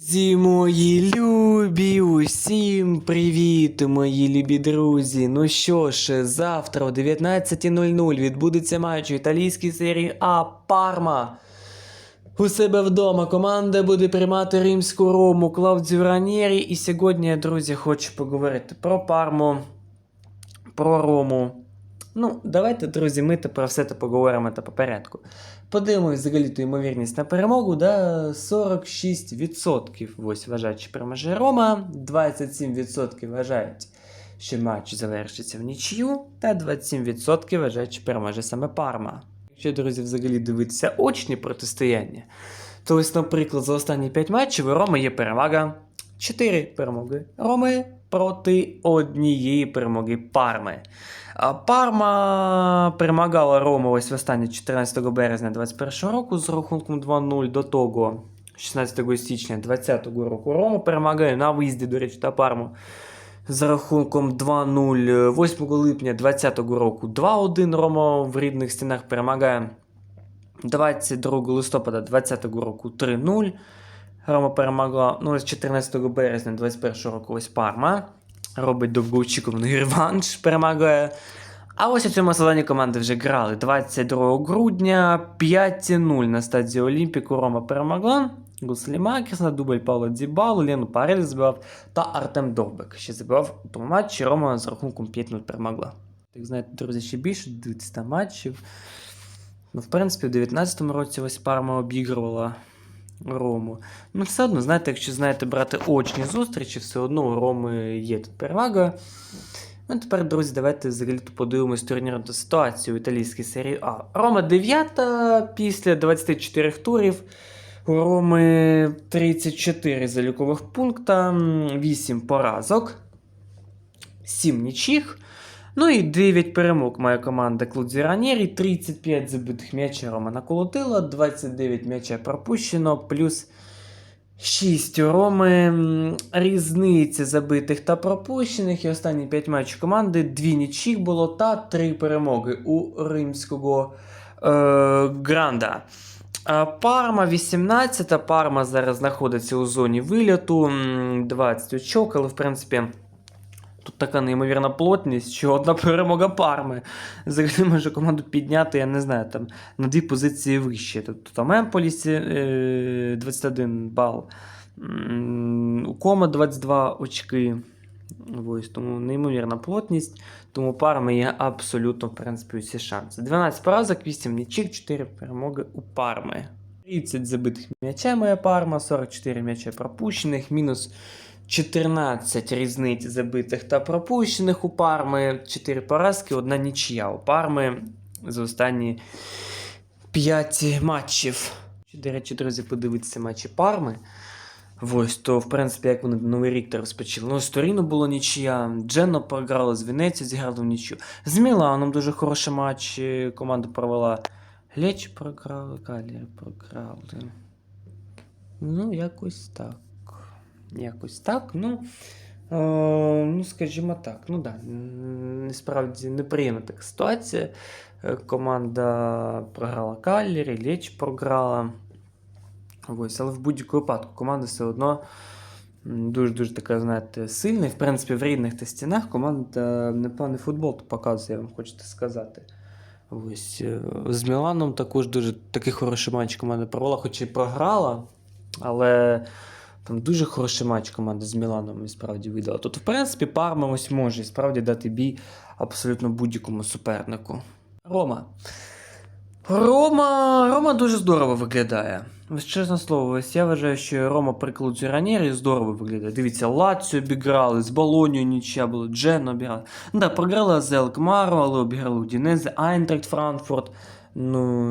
Друзі мої любі, усім привіт, мої любі друзі. Ну що ж, завтра о 19.00 відбудеться матч у італійській серії А Парма. У себе вдома команда буде приймати римську рому Клаудіо Ранєрі. І сьогодні, я, друзі, хочу поговорити про Парму, про Рому. Ну, давайте, друзі, ми про все це поговоримо та по порядку. Подивимось взагалі ту ймовірність на перемогу, да, 46% ось вважають, що переможе Рома, 27% вважають, що матч завершиться в нічию, та 27% вважають, що переможе саме Парма. Якщо, друзі, взагалі дивитися очні протистояння, то ось, наприклад, за останні 5 матчів у Роми є перевага 4 перемоги Роми проти однієї перемоги Парми. Парма перемагала Рому ось в останнє 14 березня 2021 року з рахунком 2-0 до того. 16 січня 2020 року Рома перемагає на виїзді, до речі, та Парму з рахунком 2-0 8 липня 2020 року 2-1 Рома в рідних стінах перемагає 22 листопада 2020 року 3-0. Рома перемогла ну, з 14 березня 2021 року ось Парма. Робить довгоочікуваний реванш, перемагає. А ось у цьому сезоні команди вже грали 22 грудня 5-0 на стадії Олімпіку. Рома перемогла. Гуслі Макерс, дубль Павло Дзібал, Лену Парель забивав та Артем Довбек. Ще забивав у тому матчі. Рома з рахунком 5-0 перемогла. Так знаєте, друзі, ще більше дивитися матчів. Ну, в принципі, в 19-му році ось Парма обігрувала Рому. Ну, все одно, знаєте, якщо знаєте брати очні зустрічі, все одно у Роми є тут перевага. Ну, тепер, друзі, давайте взагалі подивимось турнірну ситуацію у італійській серії А. Рома 9 після 24 турів. У Роми 34 залікових пункта, 8 поразок, 7 нічих. Ну і 9 перемог має команда Клудзі Ранєрі, 35 забитих м'яча Рома наколотила, 29 м'яча пропущено, плюс 6 у Роми. Різниця забитих та пропущених. І останні 5 матчів команди, 2 нічих було та 3 перемоги у римського е, Гранда. Парма 18. Парма зараз знаходиться у зоні вильоту. 20 очок, але в принципі. Тут така неймовірна плотність, що одна перемога парми. Взагалі може команду підняти, я не знаю, там на дві позиції вище. Тобто там Емполісі е, 21 бал, у Кома 22 очки. Ось, тому неймовірна плотність. Тому парми є абсолютно, в принципі, усі шанси. 12 поразок, 8 нічик, 4 перемоги у парми. 30 забитих м'яча моя парма, 44 м'яча пропущених, мінус 14 різниць забитих та пропущених у парми, 4 поразки, одна нічия у парми за останні 5 матчів. До речі, друзі, подивитися матчі парми. Ось, то, в принципі, як вони новий рік розпочали. Ну, з Торіно було нічия, Дженно програла, з Венеції зіграли в нічю. З Міланом дуже хороший матч е, команда провела. Леч програли, Калір програли. Ну, якось так. Якось так. Ну, е, ну скажімо так, ну да, насправді неприємна така ситуація. Е, Команда програла Каллері, Леч програла. Ось, але в будь-якому випадку команда все одно дуже-дуже така, знаєте, сильна. І, в принципі, в рідних та стінах команда непоганий футбол показує, я вам хочу сказати. Ось е, з Міланом також дуже такий хороший матч команда провела, хоч і програла, але там дуже хороший матч команда з Міланом і справді видала. Тут, в принципі, Парма ось може і справді дати бій абсолютно будь-якому супернику. Рома. Рома, Рома дуже здорово виглядає. Ось чесне слово, ось я вважаю, що Рома при Клуді Ранєрі здорово виглядає. Дивіться, Лаціо обіграли, з Болонією нічия було, Джен обіграли. Ну так, програли з Елкмару, але обіграли Удінезе, Айнтракт Франкфурт. Ну,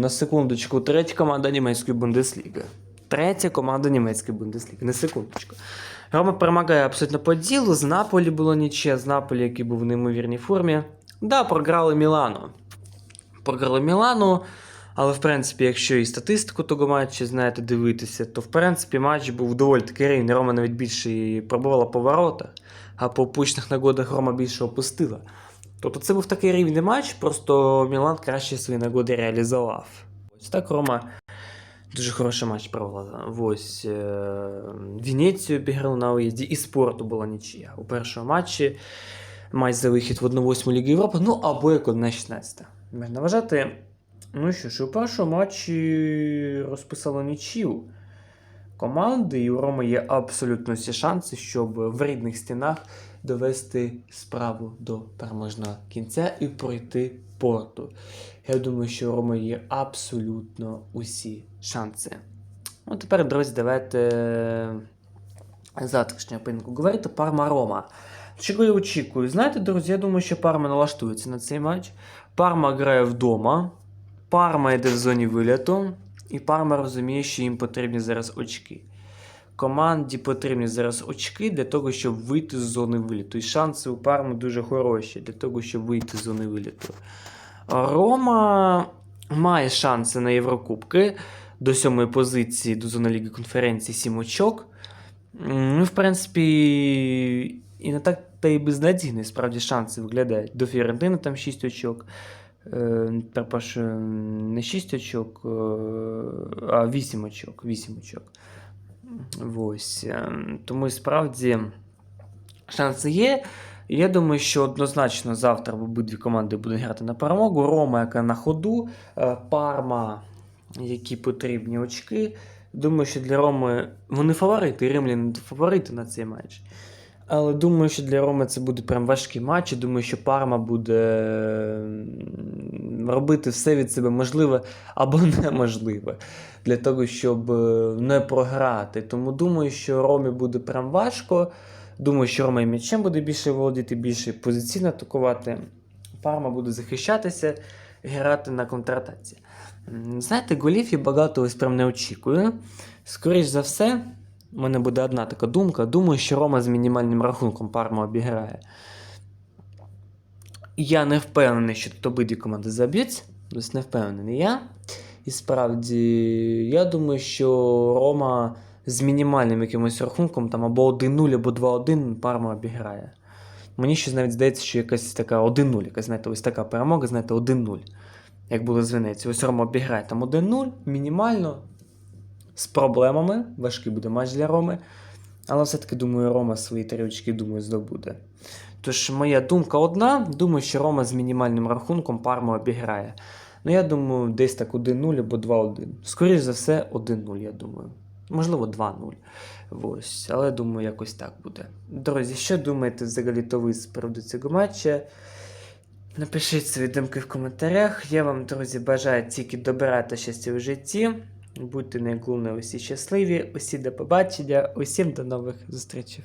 на секундочку, третя команда німецької Бундесліги. Третя команда німецької Бундесліги. На секундочку. Рома перемагає абсолютно по ділу. З Наполі було нічия, з Наполі, який був в неймовірній формі. Да, програли Мілану. Програли Мілану. Але в принципі, якщо і статистику того матчу знаєте дивитися, то в принципі матч був доволі таки рівний. Рома навіть більше і пробувала по воротах, а по опущених нагодах Рома більше опустила. Тобто це був такий рівний матч, просто Мілан краще свої нагоди реалізував. Ось так Рома Дуже хороший матч провела. Ось е, Венецію обіграли на виїзді, і спорту була нічия. У першому матчі матч за вихід в 1-8 Ліги Європи, ну або як 1-16. Можна вважати. Ну що ж, у першому матчі розписало нічию команди, і у Роми є абсолютно всі шанси, щоб в рідних стінах довести справу до переможного кінця і пройти порту. Я думаю, що у Роми є абсолютно усі шанси. Ну, тепер, друзі, давайте завтрашнього поєдинку говорити Парма Рома. Чого я очікую? Знаєте, друзі, я думаю, що Парма налаштується на цей матч. Парма грає вдома, Парма йде в зоні виліту, і Парма розуміє, що їм потрібні зараз очки. Команді потрібні зараз очки для того, щоб вийти з зони виліту. І шанси у Парми дуже хороші для того, щоб вийти з зони виліту. Рома має шанси на Єврокубки до сьомої позиції до зони Ліги конференції 7 очок. Ну, в принципі, і не так та й безнадійно, справді шанси виглядають. До Фіорентини там 6 очок. Перепрошую, не 6 очок, е, а 8 очок. 8 очок. Ось. е, Тому справді шанси є. Я думаю, що однозначно завтра обидві команди будуть грати на перемогу. Рома, яка на ходу, е, Парма, які потрібні очки. Думаю, що для Роми вони фаворити, римляни фаворити на цей матч. Але думаю, що для Роми це буде прям важкий матч. Думаю, що Парма буде м, робити все від себе можливе або неможливе для того, щоб е, не програти. Тому думаю, що Ромі буде прям важко. Думаю, що Рома і м'ячем буде більше володіти, більше позиційно атакувати. Парма буде захищатися, грати на контратаці. Знаєте, голів я багато ось прям не очікую. Скоріш за все, у мене буде одна така думка. Думаю, що Рома з мінімальним рахунком Парма обіграє. Я не впевнений, що тут обидві команди заб'ють. Тобто не впевнений я. І справді, я думаю, що Рома з мінімальним якимось рахунком, там або 1-0, або 2-1 Парма обіграє. Мені ще навіть здається, що якась така 1-0, якась, знаєте, ось така перемога, знаєте, 1-0. Як було з Венецією. Ось Рома обіграє там 1-0, мінімально, з проблемами. Важкий буде матч для Роми. Але все-таки, думаю, Рома свої три очки, думаю, здобуде. Тож, моя думка одна. Думаю, що Рома з мінімальним рахунком Парму обіграє. Ну, я думаю, десь так 1-0 або 2-1. Скоріше за все, 1-0, я думаю. Можливо, 2-0. Ось. Але думаю, якось так буде. Друзі, що думаєте взагалі то ви з приводу цього матча? Напишіть свої думки в коментарях. Я вам, друзі, бажаю тільки добра та щастя у житті. Будьте найголовніше усі щасливі, усі до побачення, усім до нових зустрічей.